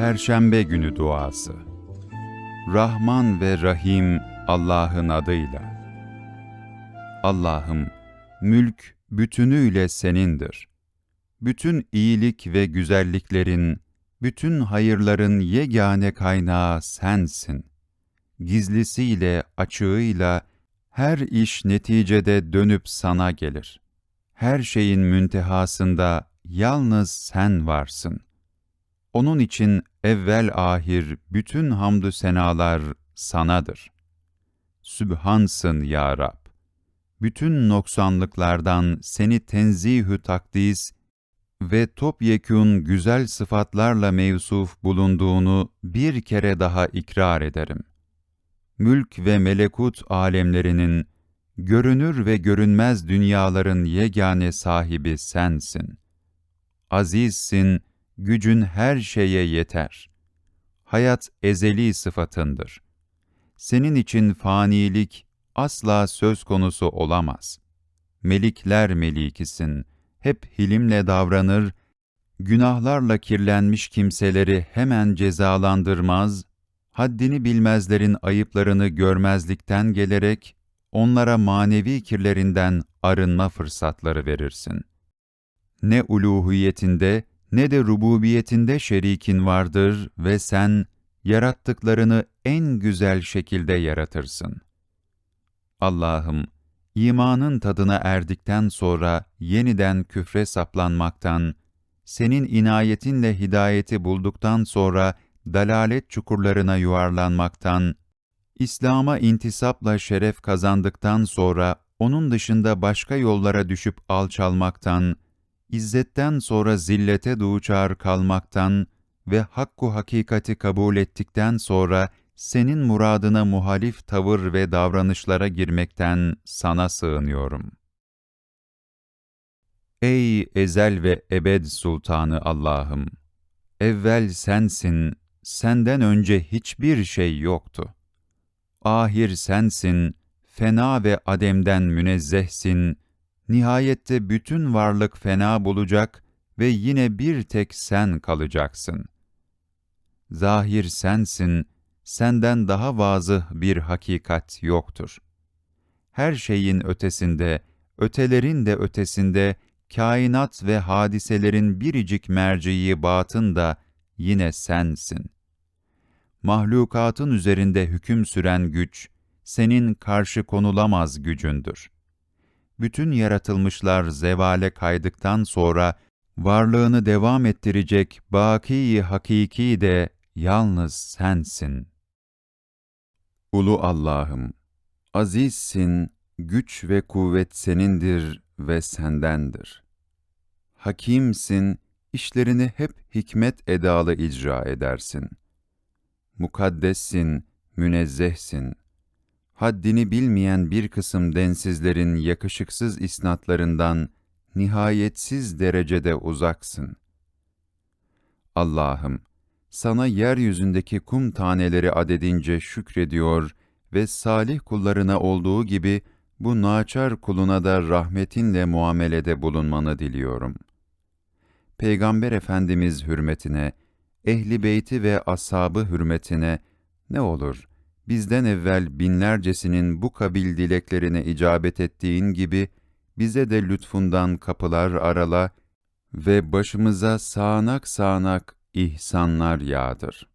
Perşembe günü duası. Rahman ve Rahim Allah'ın adıyla. Allah'ım, mülk bütünüyle senindir. Bütün iyilik ve güzelliklerin, bütün hayırların yegane kaynağı sensin. Gizlisiyle, açığıyla her iş neticede dönüp sana gelir. Her şeyin müntehasında yalnız sen varsın. Onun için evvel ahir bütün hamdü senalar sanadır. Sübhansın ya Rab. Bütün noksanlıklardan seni tenzihü takdis ve topyekün güzel sıfatlarla mevsuf bulunduğunu bir kere daha ikrar ederim. Mülk ve melekut alemlerinin, görünür ve görünmez dünyaların yegane sahibi sensin. Azizsin, gücün her şeye yeter. Hayat ezeli sıfatındır. Senin için fanilik asla söz konusu olamaz. Melikler melikisin, hep hilimle davranır, günahlarla kirlenmiş kimseleri hemen cezalandırmaz, haddini bilmezlerin ayıplarını görmezlikten gelerek, onlara manevi kirlerinden arınma fırsatları verirsin. Ne uluhiyetinde ne de rububiyetinde şerikin vardır ve sen yarattıklarını en güzel şekilde yaratırsın. Allah'ım, imanın tadına erdikten sonra yeniden küfre saplanmaktan, senin inayetinle hidayeti bulduktan sonra dalalet çukurlarına yuvarlanmaktan, İslam'a intisapla şeref kazandıktan sonra onun dışında başka yollara düşüp alçalmaktan, izzetten sonra zillete duçar kalmaktan ve hakku hakikati kabul ettikten sonra senin muradına muhalif tavır ve davranışlara girmekten sana sığınıyorum. Ey ezel ve ebed sultanı Allah'ım! Evvel sensin, senden önce hiçbir şey yoktu. Ahir sensin, fena ve ademden münezzehsin, nihayette bütün varlık fena bulacak ve yine bir tek sen kalacaksın. Zahir sensin, senden daha vazıh bir hakikat yoktur. Her şeyin ötesinde, ötelerin de ötesinde, kainat ve hadiselerin biricik merciği batın da yine sensin. Mahlukatın üzerinde hüküm süren güç, senin karşı konulamaz gücündür. Bütün yaratılmışlar zevale kaydıktan sonra, varlığını devam ettirecek baki hakiki de yalnız sensin. Ulu Allah'ım, azizsin, güç ve kuvvet senindir ve sendendir. Hakimsin, işlerini hep hikmet edalı icra edersin. Mukaddessin, münezzehsin. Haddini bilmeyen bir kısım densizlerin yakışıksız isnatlarından nihayetsiz derecede uzaksın. Allah'ım, sana yeryüzündeki kum taneleri adedince şükrediyor ve salih kullarına olduğu gibi bu naçar kuluna da rahmetinle muamelede bulunmanı diliyorum. Peygamber Efendimiz hürmetine, ehli beyti ve ashabı hürmetine ne olur bizden evvel binlercesinin bu kabil dileklerine icabet ettiğin gibi bize de lütfundan kapılar arala ve başımıza sağanak sağanak ihsanlar yağdır.